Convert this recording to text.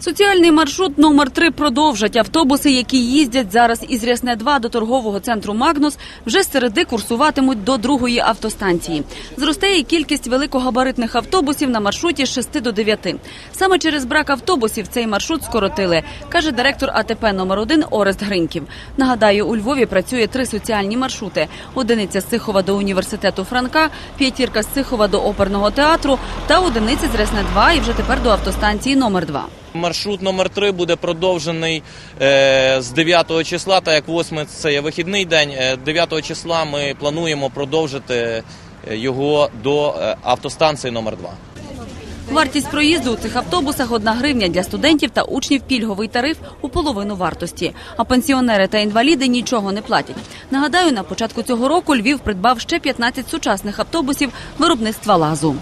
Соціальний маршрут номер 3 продовжать. Автобуси, які їздять зараз із Рясне 2 до торгового центру Магнус, вже середи курсуватимуть до другої автостанції. Зросте і кількість великогабаритних автобусів на маршруті з 6 до 9. Саме через брак автобусів цей маршрут скоротили, каже директор АТП номер 1 Орест Гриньків. Нагадаю, у Львові працює три соціальні маршрути: одиниця з Сихова до університету Франка, п'ятірка з Сихова до оперного театру та одиниця з Рясне 2 і вже тепер до автостанції номер 2 Маршрут номер 3 буде продовжений е, з 9 числа, так як 8 це є вихідний день. Е, 9 числа ми плануємо продовжити е, його до е, автостанції номер 2 Вартість проїзду у цих автобусах – одна гривня для студентів та учнів пільговий тариф у половину вартості. А пенсіонери та інваліди нічого не платять. Нагадаю, на початку цього року Львів придбав ще 15 сучасних автобусів виробництва лазу.